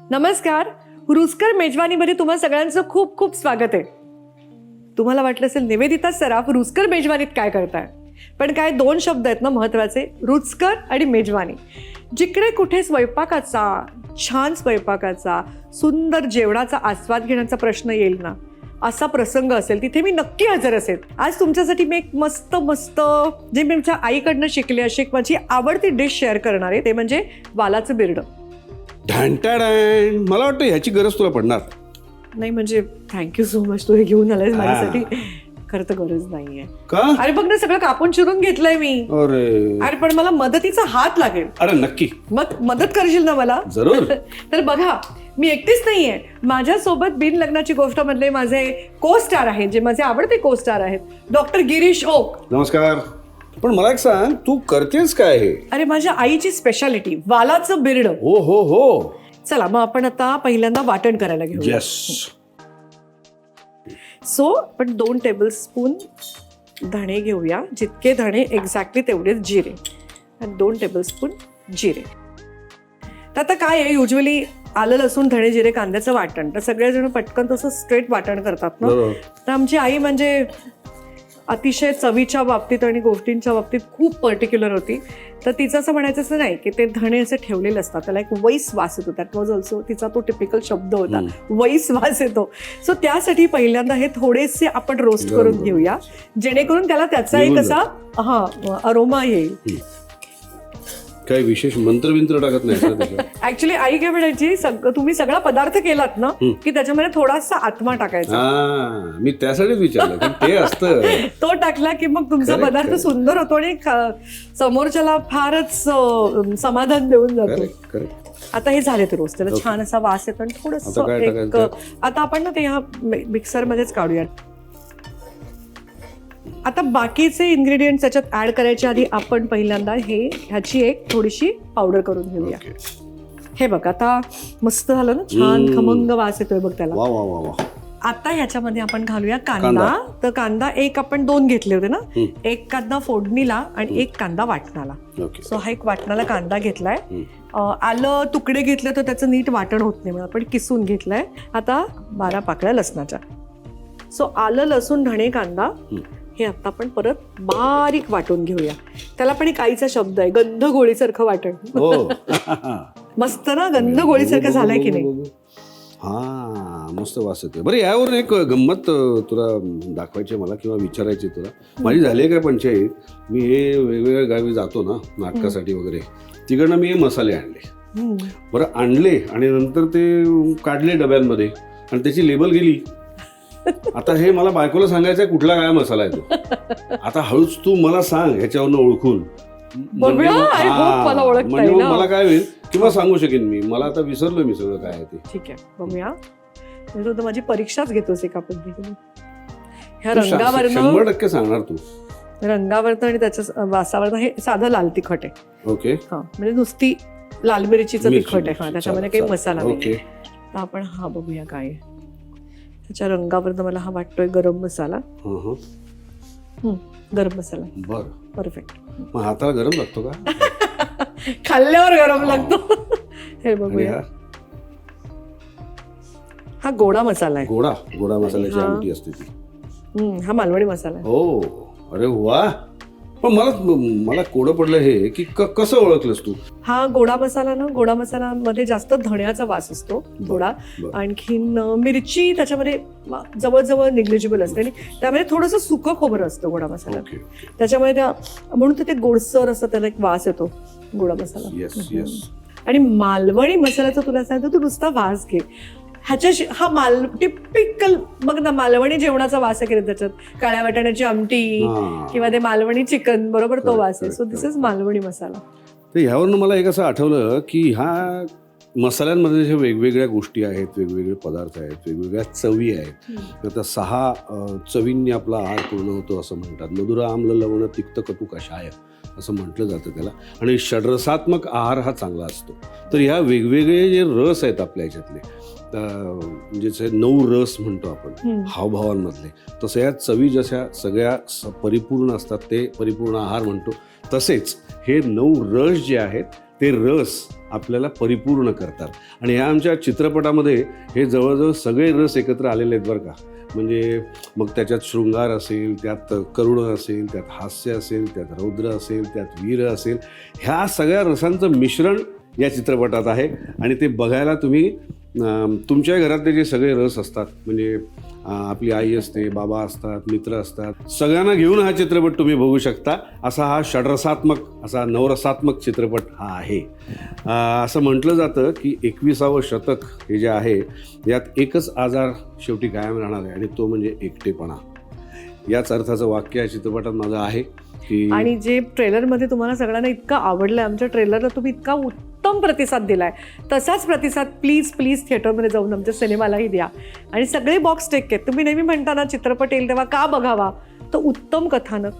नमस्कार. रुचकर मेजवानीमध्ये तुम्हा सगळ्यांचं खूप खूप स्वागत आहे. तुम्हाला वाटलं असेल निवेदिता सराफ रुचकर मेजवानीत काय करताय. पण काय दोन शब्द आहेत ना महत्त्वाचे. रुचकर आणि मेजवानी. जिकडे कुठे स्वयंपाकाचा छान स्वयंपाकाचा सुंदर जेवणाचा आस्वाद घेण्याचा प्रश्न येईल ना असा प्रसंग असेल तिथे मी नक्की हजर असेल. आज तुमच्यासाठी मी एक मस्त मस्त जे मी आमच्या आईकडनं शिकले अशी एक माझी आवडती डिश शेअर करणार आहे ते म्हणजे वालाचं बिरडं. ढांटाडॅन मला वाटतं ह्याची गरज तुला पडणार. नाही म्हणजे थँक्यू सो मच तू हे घेऊन आलाय माझ्यासाठी. खरं तर गरज नाहीये. का? अरे बघ ना सगळं कापून चिरून घेतलंय मी. अरे. अरे पण मला मदतीचा हात लागेल. अरे नक्की. मग मदत करशील ना मला? जरूर. तर बघा मी एकटीच नाहीये. माझ्यासोबत बिन लग्नाची गोष्ट मधले माझे को स्टार आहेत जे माझे आवडते को स्टार आहेत. डॉक्टर गिरीश ओक. नमस्कार. पण मला एक सांग तू करतेस काय हे? अरे माझ्या आईची स्पेशालिटी वालाचं बिरड. हो हो हो. चला मग आपण आता पहिल्यांदा वाटण करायला घेऊ येस सो आपण दोन टेबलस्पून धणे घेऊया. जितके धणे एक्झॅक्टली तेवढेच जिरे. आणि दोन टेबलस्पून जिरे. तर आता काय आहे युजली आलं लसूण धणे जिरे कांद्याचं वाटण. तर सगळेजण पटकन तसं स्ट्रेट वाटण करतात ना? बरोबर. तर आमची आई म्हणजे अतिशय चवीच्या बाबतीत आणि गोष्टींच्या बाबतीत खूप पर्टिक्युलर होती. तर तिचं असं म्हणायचं असं नाही की ते धणे असे ठेवलेले असतात. त्याला एक वैस वास येतो. दॅट वॉज ऑल्सो तिचा तो टिपिकल शब्द होता. वैस वास येतो. सो त्यासाठी पहिल्यांदा हे थोडेसे आपण रोस्ट. करून घेऊया. जेणेकरून त्याला त्याचा एक असा हा अरोमा येईल. काही विशेष मंत्र बिंत्र टाकत नाही? ऍक्च्युली आई काय म्हणायची सग- तुम्ही सगळा पदार्थ केलात ना. की त्याच्यामध्ये थोडासा आत्मा टाकायचा हा मी त्यासाठीच विचारलं कारण ते असतं तो टाकला की मग तुमचा Correct, पदार्थ correct. सुंदर होतो आणि ख- समोरच्याला फारच अं, समाधान देऊन जातो करेक्ट करेक्ट आता हे झाले ते रोस्ट त्याला Okay. छान असा वास येतो आणि थोडस आता काय एक टाकायचं आता आपण ना ते ह्या मिक्सर मध्येच काढूया आता बाकीचे इन्ग्रेडियंट त्याच्यात ऍड करायच्या आधी आपण पहिल्यांदा हे ह्याची एक थोडीशी पावडर करून घेऊया. हे बघ आता मस्त झालं ना? छान हम्म. खमंग वास येतोय बघ त्याला. वा वा वा वा. आता ह्याच्यामध्ये आपण घालूया कांदा. कांदा. तर कांदा एक आपण दोन घेतले होते ना? हम्म. एक कांदा फोडणीला आणि एक कांदा वाटणाला. ओके सो हा एक वाटणाला कांदा घेतलाय. हम्म. अं, आलं तुकडे घेतले तर त्याचं नीट वाटण होत नाही म्हणून आपण किसून घेतलंय. आता बारा पाकळ्या लसणाच्या. सो आलं लसूण धणे कांदा. हम्म. हे आता आपण परत बारीक वाटून घेऊया. त्याला पण एक आईचा शब्द आहे गंध गोळीसारखं वाटण. हो. मस्त ना गंध गोळीसारखं झालाय की नाही? हा मस्त वास येते बरं यावर एक गंमत तुला दाखवायची मला किंवा विचारायची तुला. माझी झाली आहे काय पंचायत? मी हे वेगवेगळ्या गावी जातो ना नाटकासाठी वगैरे. तिकडनं मी हे मसाले आणले. बरं आणले आणि नंतर ते काढले डब्यांमध्ये आणि त्याची लेबल गेली. आता हे मला बायकोला सांगायचं कुठला काय मसाला आहे तो? आता हळूच तू मला सांग ह्याच्यावरनं ओळखून. म्हणजे मग. मला काय होईल? किंवा सांगू शकेन मी. मला आता विसरलो मी सगळं काय आहे ते. ठीक आहे बघूया. म्हणजे तू माझी परीक्षाच घेतोस एका पद्धतीने. ह्या रंगावरनं शंभर टक्के सांगणार तू. रंगावरनं आणि त्याच्या वासावरनं हे साधं लाल तिखट आहे. ओके. हा म्हणजे नुसती लाल मिरचीचं मिरची, तिखट आहे. हा. त्याच्यामध्ये काही. मसाला नाही आपण हा बघूया काय आहे. त्याच्या रंगावरनं मला हा वाटतोय गरम मसाला. हं, हं. गरम मसाला. बरं. परफेक्ट मग हाताला गरम लागतो का? खाल्ल्यावर गरम लागतो. हे आणि बघूया हा? हा गोडा मसाला आहे. गोडा गोडा मसाल्याची हा. आमटी असते ती. हा मालवणी मसाला आहे. हो. अरे वा. पण मला मला कोडं पडलं हे की क- कसं ओळखलंस तू? हा गोडा मसाला ना गोडा मसाल्यामध्ये जास्त धण्याचा वास असतो गोडा बरं. आणखीन अं, मिरची त्याच्यामध्ये म- जवळजवळ निग्लिजिबल असते आणि त्यामध्ये थोडंसं सुकं खोबरं असतं गोडा मसाला. ओके. त्याच्यामुळे त्या म्हणून तर ते गोडसर असं त्याला एक वास येतो गोडा मसाला. येस येस आणि मालवणी मसाल्याचा तुला सांगतो तू नुसता वास घे. ह्याच्याशी हा माल टिपिकल बघ ना मालवणी जेवणाचा वास आहे त्याच्यात? काळ्या वाटाण्याची आमटी. किंवा ते मालवणी चिकन बरोबर तो वास आहे. So this is. Malvani masala. तर ह्यावरनं मला एक असं आठवलं की ह्या मसाल्यांमध्ये जे वेगवेगळ्या गोष्टी आहेत वेगवेगळे पदार्थ आहेत वेगवेगळ्या चवी आहेत. आता सहा चवींनी आपला आहार पूर्ण होतो असं म्हणतात. मधुर आम्ल लवण तिक्त कटू कषाय. असं म्हटलं जातं त्याला. आणि षड्रसात्मक आहार हा चांगला असतो. तर ह्या वेगवेगळे जे रस आहेत आपल्या ह्याच्यातले म्हणजे नऊ रस म्हणतो आपण. हावभावांमधले तसं या चवी जशा सगळ्या परिपूर्ण असतात ते परिपूर्ण आहार म्हणतो तसेच हे नऊ रस जे आहेत ते रस आपल्याला परिपूर्ण करतात. आणि ह्या आमच्या चित्रपटामध्ये हे जवळजवळ सगळे रस एकत्र आलेले आहेत बरं का. म्हणजे मग त्याच्यात शृंगार असेल त्यात करुण असेल त्यात हास्य असेल त्यात रौद्र असेल त्यात वीर असेल ह्या सगळ्या रसांचं मिश्रण या चित्रपटात आहे. आणि ते बघायला तुम्ही तुमच्या घरातले जे सगळे रस असतात म्हणजे आपली आई असते बाबा असतात मित्र असतात. सगळ्यांना घेऊन हा चित्रपट तुम्ही बघू शकता. असा हा षडरसात्मक असा नवरसात्मक चित्रपट हा आहे. असं म्हटलं जातं की एकविसावं शतक हे जे आहे यात एकच आजार शेवटी कायम राहणार आहे आणि तो म्हणजे एकटेपणा. याच अर्थाचं वाक्य या चित्रपटात माझं आहे. आणि जे ट्रेलरमध्ये तुम्हाला सगळ्यांना इतकं आवडलंय आमच्या ट्रेलरला तुम्ही इतका उत्तम प्रतिसाद दिलाय. तसाच प्रतिसाद प्लीज प्लीज थिएटरमध्ये जाऊन आमच्या सिनेमालाही द्या. आणि सगळे बॉक्स टेक आहेत. तुम्ही नेहमी म्हणताना चित्रपट येईल तेव्हा का बघावा? तर उत्तम कथानक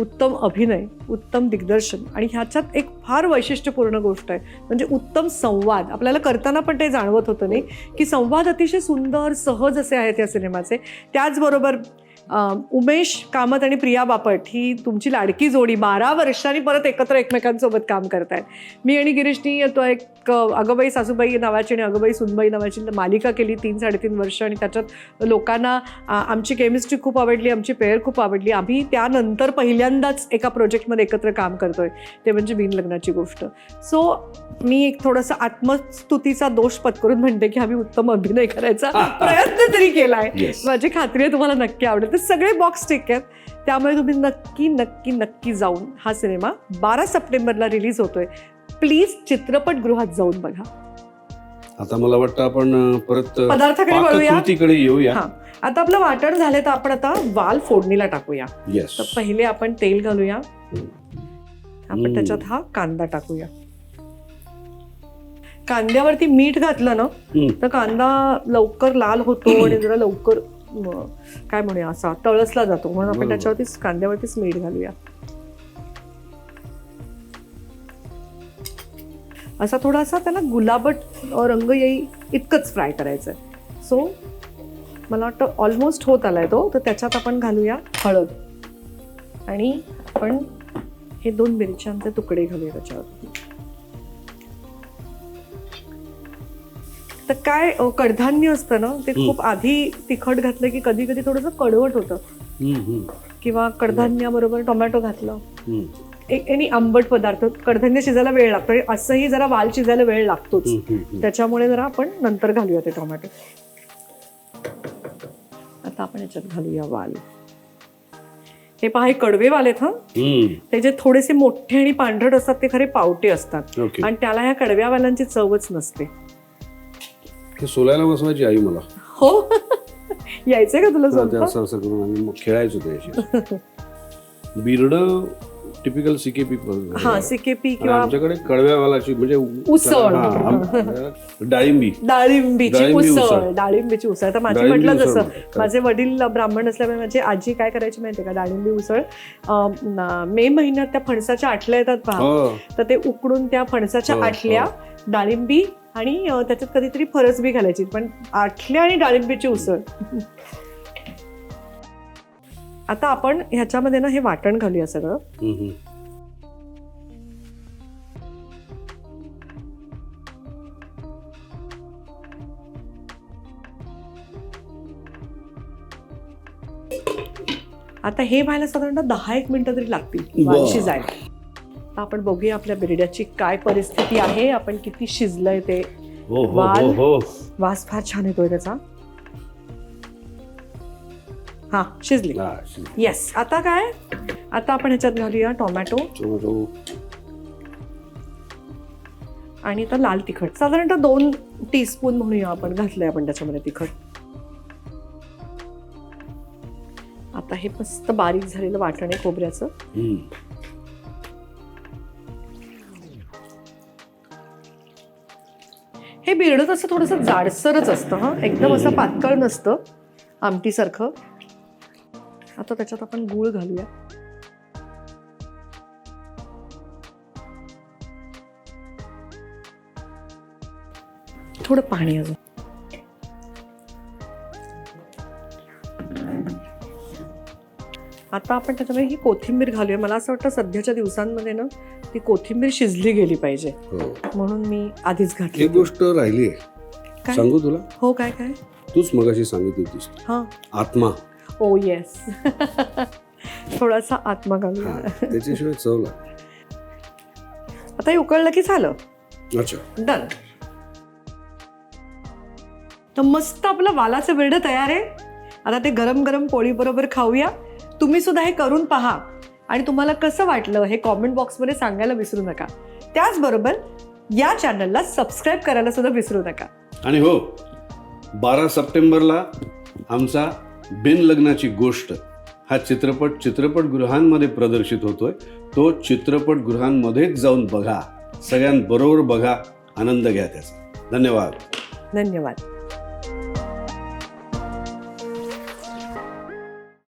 उत्तम अभिनय उत्तम दिग्दर्शन आणि ह्याच्यात एक फार वैशिष्ट्यपूर्ण गोष्ट आहे. म्हणजे उत्तम संवाद. आपल्याला करताना पण ते जाणवत होतं नाही की संवाद अतिशय सुंदर सहज असे आहेत या सिनेमाचे. त्याचबरोबर उमेश कामत आणि प्रिया बापट ही तुमची लाडकी जोडी. बारा वर्षांनी परत एकत्र एकमेकांसोबत काम करतायत. मी आणि गिरीशनी तो एक अगबाई सासूबाई नावाची आणि अगबाई सुनबाई नावाची मालिका केली तीन साडेतीन वर्ष आणि त्याच्यात लोकांना आमची केमिस्ट्री खूप आवडली आमची पेअर खूप आवडली. आम्ही त्यानंतर पहिल्यांदाच एका प्रोजेक्टमध्ये एकत्र काम करतोय. ते म्हणजे बिन लग्नाची गोष्ट. सो मी एक थोडासा आत्मस्तुतीचा दोष पत्करून म्हणते की आम्ही उत्तम अभिनय करायचा प्रयत्न तरी केलाय. माझी खात्री आहे तुम्हाला नक्की आवडेल. सगळे बॉक्स टिक आहेत. त्यामुळे तुम्ही नक्की नक्की नक्की जाऊन हा सिनेमा बारा सप्टेंबरला रिलीज होतोय. प्लीज चित्रपटगृहात जाऊन बघा. आता मला वाटतं आपण परत पदार्थाकडे वळूया. येऊया. हा. आता आपलं वाटण झालंय तर आपण आता वाल फोडणीला टाकूया. येस तर पहिले आपण तेल घालूया. आपण. त्याच्यात हा कांदा टाकूया. कांद्यावरती मीठ घातलं ना तर कांदा लवकर लाल होतो आणि जरा लवकर काय म्हणूया असा तळसला जातो. म्हणून आपण. त्याच्यावरतीच कांद्यावरतीच मीठ घालूया. असा थोडासा त्याला गुलाबट रंग येई इतकंच फ्राय करायचं आहे सो मला वाटतं ऑलमोस्ट होत आलाय तो. तर त्याच्यात आपण घालूया हळद. आणि आपण हे दोन मिरच्यांचे तुकडे घालूया त्याच्यावर तर काय कडधान्य असतं ना ते खूप आधी तिखट घातलं की कधी कधी थोडंसं कडवट होतं. किंवा कडधान्याबरोबर टोमॅटो घातलं. एक आणि आंबट पदार्थ कडधान्य शिजायला वेळ लागतो. आणि असंही जरा वाल शिजायला वेळ लागतोच. त्याच्यामुळे जरा आपण नंतर घालूया ते टोमॅटो. आता आपण याच्यात घालूया वाल. हे पहा हे कडवे वाल आहेत हा. ते जे थोडेसे मोठे आणि पांढरट असतात ते खरे पावटे असतात. आणि त्याला ह्या कडव्या वालांची चवच नसते. ते सोलायला बसवायची आई मला. हो? यायचंय का तुला ते स्वयंपाक? असं असं करून आम्ही मग खेळायचो त्याशी बिर्ड टिपिकल सिकेपी हा सिकेपी किंवा आमच्याकडे कडव्यावालाची म्हणजे उसळ. हा, आम- डाळिंबी. डाळिंबीची डाळिंबी उसळ. उसळ. डाळिंबी उसळ. तर माझी डाळिंबी म्हटलं उसळ जसं म्हणतात. माझे वडील ब्राह्मण असल्यामुळे माझी आजी काय करायची माहितीये का? डाळिंबी उसळ. अं, ना- मे महिन्यात त्या फणसाच्या आटल्या येतात पहा. हो. तर ते उकडून त्या फणसाच्या हो, हो. आटल्या डाळिंबी आणि त्याच्यात कधीतरी फरसबी घालायची पण आटल्या आणि डाळिंबीची उसळ आता आपण ह्याच्यामध्ये ना हे वाटण घालूया सगळं. आता हे व्हायला साधारणतः दहा एक मिनिटं तरी लागतील. शिजायला आता आपण बघूया आपल्या बिरड्याची काय परिस्थिती आहे. आपण किती शिजलंय ते. हो हो वाल. हो हो. वास फार छान येतोय त्याचा. हा शिजली. हा, शिज- येस आता काय? आता आपण ह्याच्यात घालूया टोमॅटो. आणि आता लाल तिखट. साधारणतः दोन टीस्पून म्हणूया आपण घातलंय आपण त्याच्यामध्ये तिखट. आता हे मस्त बारीक झालेलं वाटण आहे खोबऱ्याचं. हम्म. हे बिरडं तसं थोडंसं जाडसरच असतं हा. एकदम असं पातळ नसतं आमटीसारखं. आता त्याच्यात आपण गूळ घालूया. थोडं पाणी अजून. आता आपण त्याच्यामध्ये ही कोथिंबीर घालूया. मला असं वाटतं सध्याच्या दिवसांमध्ये ना ती कोथिंबीर शिजली गेली पाहिजे. हो. म्हणून मी आधीच घातली एक गोष्ट राहिली आहे? सांगू तुला? हो काय काय? तूच मगाशी सांगितली होतीस. हा. आत्मा. ओ येस थोडासा आत्मा घालूया. त्याच्याशिवाय चव आता हे उकळलं की झालं? अच्छा. डन तर मस्त आपलं वालाचं बिरडं तयार आहे. आता ते गरम गरम पोळी बरोबर खाऊया. तुम्ही सुद्धा हे करून पहा. आणि तुम्हाला कसं वाटलं हे कॉमेंट बॉक्समध्ये सांगायला विसरू नका. त्याचबरोबर या चॅनलला सबस्क्राईब करायला सुद्धा विसरू नका. आणि हो बारा सप्टेंबरला आमचा बिन लग्नाची गोष्ट हा चित्रपट चित्रपटगृहांमध्ये प्रदर्शित होतोय. तो चित्रपटगृहांमध्येच जाऊन बघा. सगळ्यांबरोबर बघा. आनंद घ्या त्याचा. धन्यवाद. धन्यवाद.